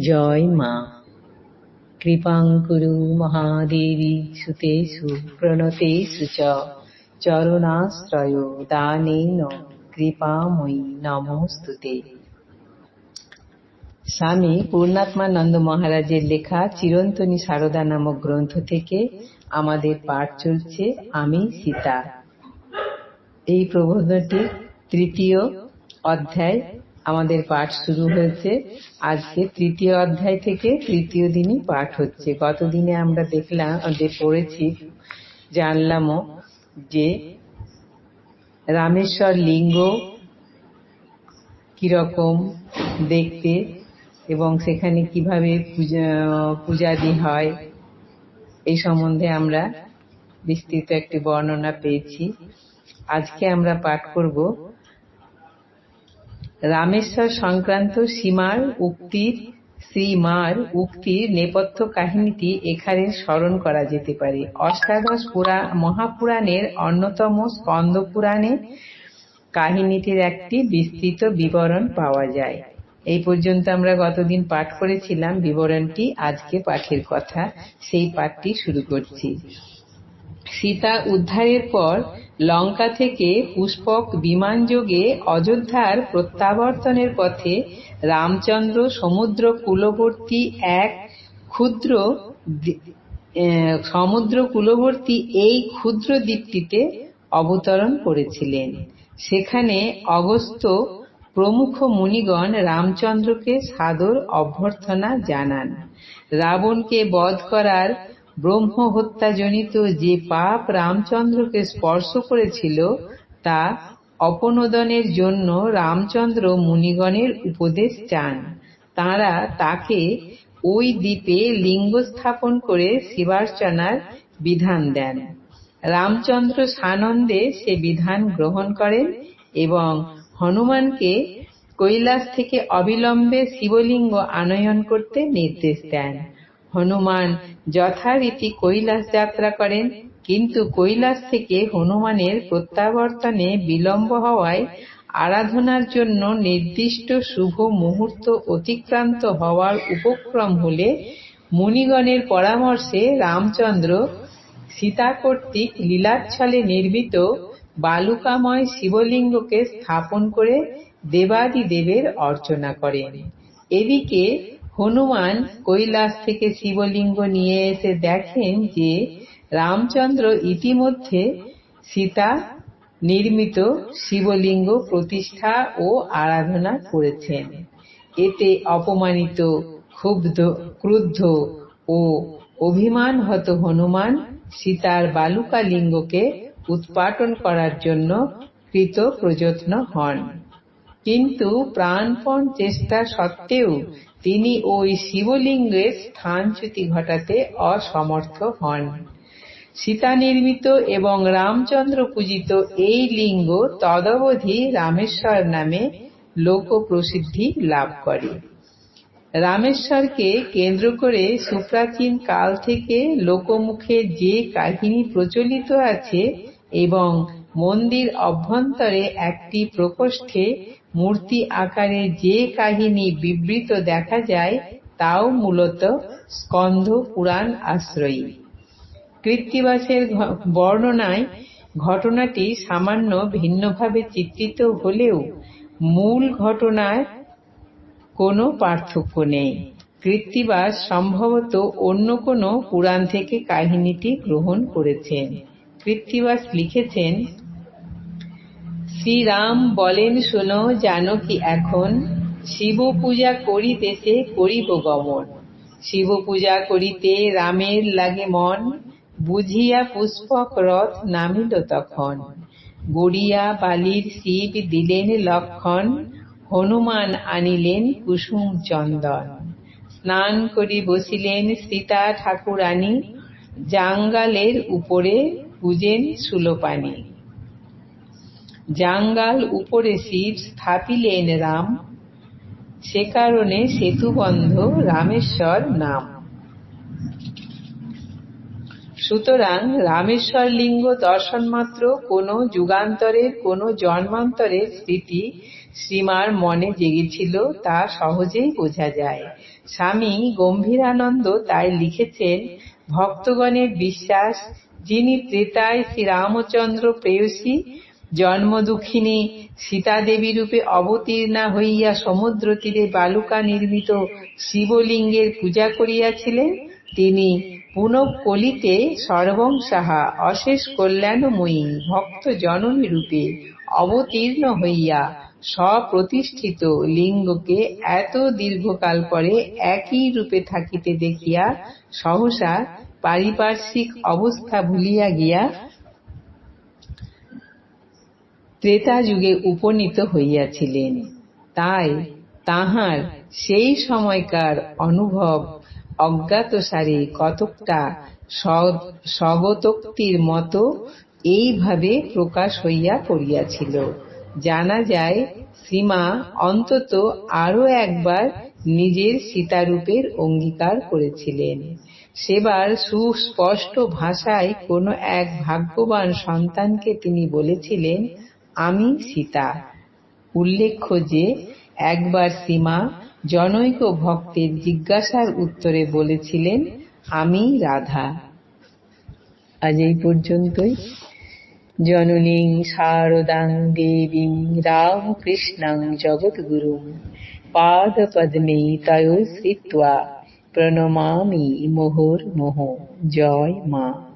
জয় মা। কৃপাং কুরু মহাদেবী সুতেষু প্রণতেষু চ। চরণাশ্রয় দানেন কৃপাময়ী নমস্তুতে। স্বামী পূর্ণাত্মানন্দ মহারাজের লেখা চিরন্তনী সারদা নামক গ্রন্থ থেকে আমাদের পাঠ চলছে আমি সীতা। এই প্রবন্ধটি তৃতীয় অধ্যায় আমাদের পাঠ শুরু হয়েছে। আজকে তৃতীয় অধ্যায় থেকে তৃতীয় দিনই পাঠ হচ্ছে। গতদিনে আমরা দেখলাম, যে পড়েছি জানলামও যে রামেশ্বর লিঙ্গ কীরকম দেখতে এবং সেখানে কীভাবে পূজা, পূজাদি হয়, এই সম্বন্ধে আমরা বিস্তৃত একটি বর্ণনা পেয়েছি। আজকে আমরা পাঠ করব রামেশ্বর সংক্রান্ত সীমার উক্তির শ্রীমার উক্তির নেপথ্য কাহিনীটি এখানে স্মরণ করা যেতে পারে। অষ্টাদশ মহাপুরাণের অন্যতম স্কন্দ পুরাণে কাহিনীটির একটি বিস্তৃত বিবরণ পাওয়া যায়। এই পর্যন্ত আমরা গতদিন পাঠ করেছিলাম, বিবরণটি আজকে পাঠের কথা। সেই পাঠটি শুরু করছি। সীতা উদ্ধারের পর লঙ্কা থেকে পুষ্পক বিমানযোগে অযোধ্যার প্রত্যাবর্তনের পথে রামচন্দ্র সমুদ্র কূলবর্তী এক ক্ষুদ্র সমুদ্র কূলবর্তী এই ক্ষুদ্র দ্বীপটিতে অবতরণ করেছিলেন। সেখানে অগস্ত্য প্রমুখ মুনিগণ রামচন্দ্রকে সাদর অভ্যর্থনা জানান। রাবণকে বধ করার ব্রহ্ম হত্যাজনিত যে পাপ রামচন্দ্রকে স্পর্শ করেছিল, তা অপনোদনের জন্য রামচন্দ্র মুনিগণের উপদেশ চান। তাঁরা তাকে ওই দ্বীপে লিঙ্গ স্থাপন করে শিবার্চনার বিধান দেন। রামচন্দ্র সানন্দে সে বিধান গ্রহণ করেন এবং হনুমানকে কৈলাস থেকে অবিলম্বে শিবলিঙ্গ আনয়ন করতে নির্দেশ দেন। হনুমান যথারীতি কৈলাস যাত্রা করেন, কিন্তু কৈলাস থেকে হনুমানের প্রত্যাবর্তনে বিলম্ব হওয়ায় আরাধনার জন্য নির্দিষ্ট শুভ মুহূর্ত অতিক্রান্ত হওয়ার উপক্রম হলে মুনিগণের পরামর্শে রামচন্দ্র সীতা কর্তৃক লীলাচ্ছলে নির্মিত বালুকাময় শিবলিঙ্গকে স্থাপন করে দেবাদিদেবের অর্চনা করেন। এদিকে হনুমান কৈলাস থেকে শিবলিঙ্গ নিয়ে এসে দেখেন যে রামচন্দ্র ইতিমধ্যে সীতা নির্মিত শিবলিঙ্গ প্রতিষ্ঠা ও আরাধনা করেছেন। এতে অপমানিত, ক্ষুব্ধ, ক্রুদ্ধ ও অভিমানহত হনুমান সীতার বালুকা লিঙ্গকে উৎপাটন করার জন্য কৃত প্রযত্ন হন। কিন্তু প্রাণপণ চেষ্টা সত্ত্বেও তিনি ওই শিবলিঙ্গের স্থানচ্যুতি ঘটাতে অসমর্থ হন। সীতা নির্মিত এবং রামচন্দ্র পূজিত এই লিঙ্গ তদবধি রামেশ্বর নামে লোক প্রসিদ্ধি লাভ করে। রামেশ্বরকে কেন্দ্র করে সুপ্রাচীন কাল থেকে লোকমুখে যে কাহিনী প্রচলিত আছে এবং মন্দির অভ্যন্তরে একটি প্রকোষ্ঠে মূর্তি আকারে যে কাহিনী বিবৃত দেখা যায়, তাও মূলত স্কন্ধ পুরাণ আশ্রয়ী। কৃত্তিবাসের বর্ণনায় ঘটনাটি সামান্য ভিন্নভাবে চিত্রিত হলেও মূল ঘটনায় কোনো পার্থক্য নেই। কৃত্তিবাস সম্ভবত অন্য কোনো পুরাণ থেকে কাহিনীটি গ্রহণ করেছেন। কৃত্তিবাস লিখেছেন শ্রীরাম বলেন, শোনো, জানো কি এখন শিব পূজা করিতেছে করিব গমন। শিব পূজা করিতে রামের লাগে মন, বুঝিয়া পুষ্পক রথ নামিল তখন। গড়িয়া বালির শিব দিলেন লক্ষণ, হনুমান আনিলেন কুসুম চন্দন। স্নান করি বসিলেন সীতা ঠাকুরানী, জাঙ্গালের উপরে পূজেন সুলোপানি। জাঙ্গাল উপরে শিব স্থাপিলেন রাম, সে কারণে সেতুবন্ধ রামেশ্বর নাম। সুতরাং রামেশ্বর লিঙ্গ দর্শন মাত্র, কোনো যুগান্তরের, কোনো জন্মান্তরের স্মৃতি শ্রীমার মনে জেগেছিল, তা সহজেই বোঝা যায়। স্বামী গম্ভীরানন্দ তাই লিখেছেন, ভক্তগণের বিশ্বাস, যিনি ত্রেতায় শ্রীরামচন্দ্র প্রেয়সী জন্ম দুঃখিনী সীতাদেবী রূপে অবতীর্ণা হইয়া সমুদ্র তীরে বালুকা নির্মিত শিবলিঙ্গের পূজা করিয়াছিলেন, তিনি পুনঃ কলিতে সর্বং সাহা অশেষ কল্যাণময়ী ভক্ত জননী রূপে অবতীর্ণ হইয়া স্বপ্রতিষ্ঠিত লিঙ্গকে এত দীর্ঘকাল পরে একই রূপে থাকিতে দেখিয়া সহসা পারিপার্শ্বিক অবস্থা ভুলিয়া গিয়া ত্রেতা যুগে উপনীত হইয়াছিলেন। তাই তাহার সেই সময়কার অনুভব অজ্ঞাতসারে কতকটা স্বগতোক্তির মতো এইভাবে প্রকাশ হইয়া পড়িয়াছিল। জানা যায়, সীমা অন্তত আরও একবার নিজের সীতারূপের অঙ্গীকার করেছিলেন। সেবার সুস্পষ্ট ভাষায় কোনো এক ভাগ্যবান সন্তানকে তিনি বলেছিলেন আমি সীতা। উল্লেখ্য যে, একবার সীমা জনৈক ভক্তের জিজ্ঞাসার উত্তরে বলেছিলেন, আমি রাধা। আজ এই পর্যন্তই। জননীং শারদাং দেবীং রামকৃষ্ণাং জগদ্গুরুং পাদপদ্মে তয়োশ্রিত্বা প্রণমামি মোহর মোহ জয় মা।